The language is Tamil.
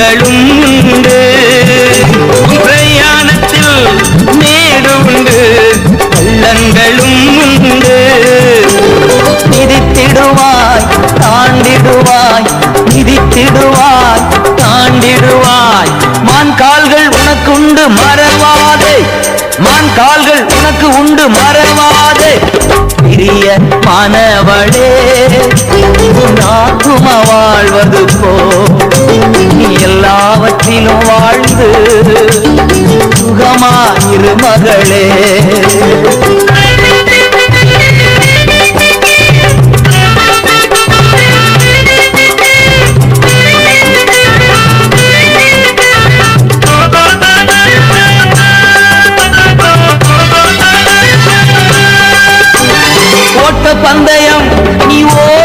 குறைகளுண்டு பிரயாணத்தில் மேடு உண்டு. பள்ளங்களும் உண்டு. மிதித்திடுவாய் தாண்டிடுவாய் மிதித்திடுவாய் தாண்டிடுவாய். மான் கால்கள் உனக்குண்டு மறவாதே. மான் கால்கள் உனக்கு உண்டு மறவாதே. பிரிய மனவளே நாக்கும வாழ்வது போ. எல்லாவற்றிலும் வாழ்ந்து சுகமாயிரு மகளே. பந்தயம் நீ ஓ